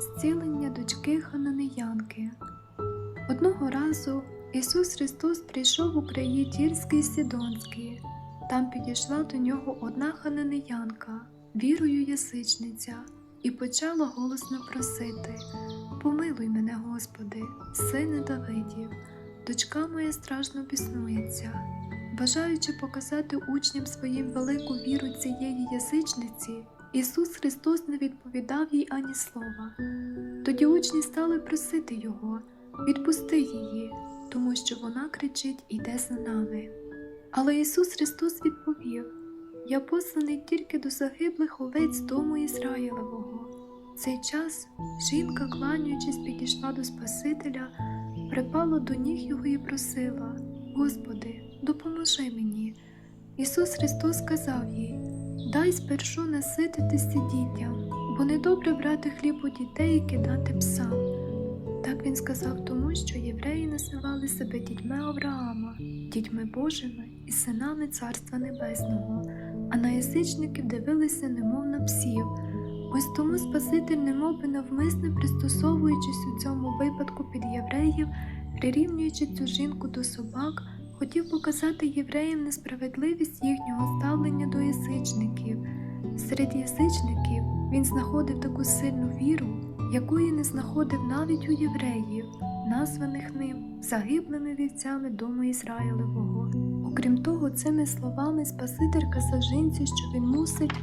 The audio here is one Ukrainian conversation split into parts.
зцілення дочки Хананеянки. Одного разу Ісус Христос прийшов у краї Тірський Сідонський. Там підійшла до нього одна хананеянка, вірою язичниця, і почала голосно просити: Помилуй мене, Господи, сине Давидів, дочка моя страшно біснується. Бажаючи показати учням своїм велику віру язичниці, Ісус Христос не відповідав їй ані слова. Тоді учні стали просити Його, відпусти її, тому що вона кричить Іде за нами. Але Ісус Христос відповів: Я посланий тільки до загиблих овець дому Ізраїлевого. В цей час жінка, кланяючись, підійшла до Спасителя, припала до ніг його і просила: Господи, допоможи мені. Ісус Христос сказав їй: Дай спершу насититися дітям, бо недобре брати хліб у дітей і кидати псам. Так він сказав тому, що євреї називали себе дітьми Авраама, дітьми Божими і синами Царства Небесного, а на язичників дивилися немов на псів. Ось тому Спаситель, немов би навмисне пристосовуючись у цьому випадку під євреїв, прирівнюючи цю жінку до собак, хотів показати євреям несправедливість їхнього ставлення до язичників. Серед язичників він знаходив таку сильну віру, якої не знаходив навіть у євреїв, названих ним загиблими вівцями дому Ізраїлевого. Окрім того, цими словами Спаситель казав жінці, що він мусить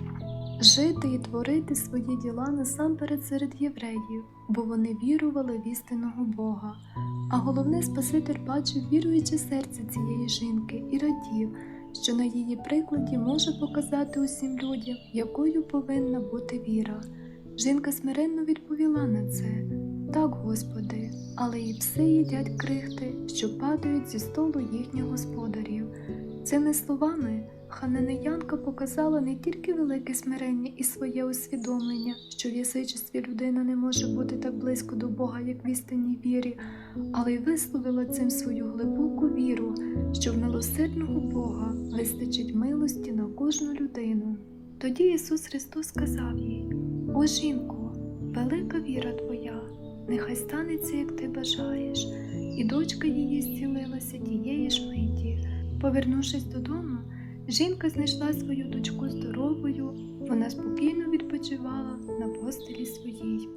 жити і творити свої діла насамперед серед євреїв, бо вони вірували в істинного Бога. А головне, Спаситель бачив віруюче серце цієї жінки і радів, що на її прикладі може показати усім людям, якою повинна бути віра. Жінка смиренно відповіла на це так, Господи, але і пси їдять крихти, що падають зі столу їхніх господарів. Цими словами хананеянка показала не тільки велике смирення і своє усвідомлення, що в язичестві людина не може бути так близько до Бога, як в істинній вірі, але й висловила цим свою глибоку віру, що в милосердного Бога вистачить милості на кожну людину. Тоді Ісус Христос сказав їй: О жінко, велика віра твоя, нехай станеться, як ти бажаєш, і дочка її зцілилася тієї ж миті. Повернувшись додому, жінка знайшла свою дочку здоровою, вона спокійно відпочивала на постелі своїй.